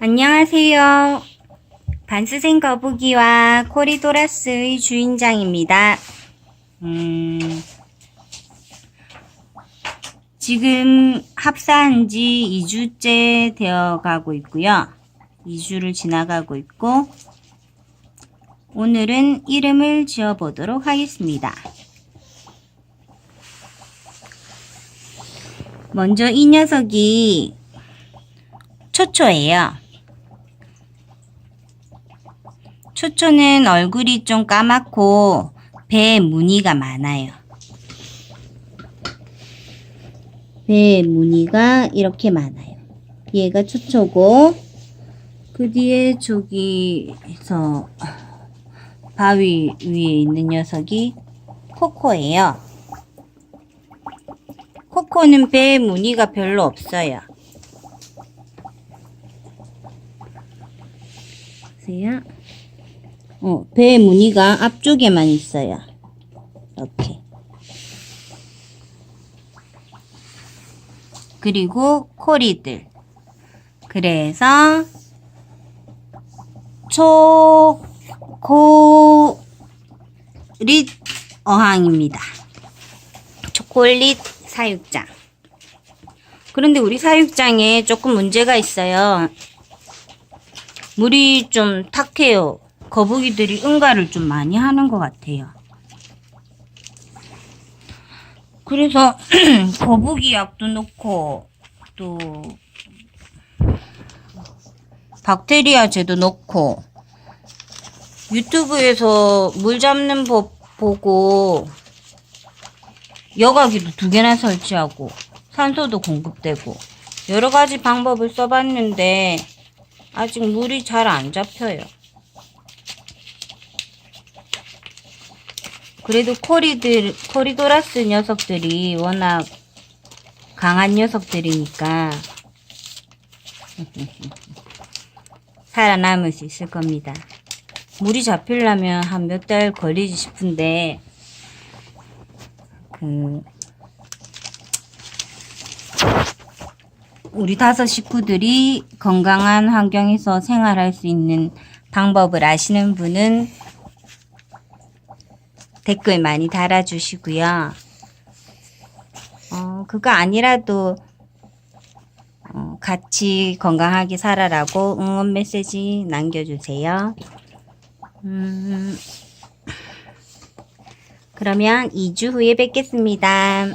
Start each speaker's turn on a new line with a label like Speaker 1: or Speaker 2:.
Speaker 1: 안녕하세요. 반스생 거북이와 코리도라스의 주인장입니다. 음, 지금 합사한 지 2주째 되어 가고 있고요. 2주를 지나가고 있고, 오늘은 이름을 지어 보도록 하겠습니다. 먼저 이 녀석이 초초예요. 초초는 얼굴이 좀 까맣고 배에 무늬가 많아요. 배에 무늬가 이렇게 많아요. 얘가 초초고 그 뒤에 저기서 바위 위에 있는 녀석이 코코예요. 코코는 배에 무늬가 별로 없어요. 보세요. 어, 배 무늬가 앞쪽에만 있어요. 이렇게. 그리고 코리들. 그래서 초콜릿 어항입니다. 초콜릿 사육장. 그런데 우리 사육장에 조금 문제가 있어요. 물이 좀 탁해요. 거북이들이 응가를 좀 많이 하는 것 같아요. 그래서 거북이 약도 넣고 또 박테리아 제도 넣고 유튜브에서 물 잡는 법 보고 여과기도 두 개나 설치하고 산소도 공급되고 여러 가지 방법을 써봤는데 아직 물이 잘 안 잡혀요. 그래도 코리들, 코리도라스 녀석들이 워낙 강한 녀석들이니까 살아남을 수 있을 겁니다. 물이 잡히려면 한 몇 달 걸리지 싶은데, 그, 우리 다섯 식구들이 건강한 환경에서 생활할 수 있는 방법을 아시는 분은 댓글 많이 달아주시고요. 어, 그거 아니라도 어, 같이 건강하게 살아라고 응원 메시지 남겨주세요. 음, 그러면 2주 후에 뵙겠습니다.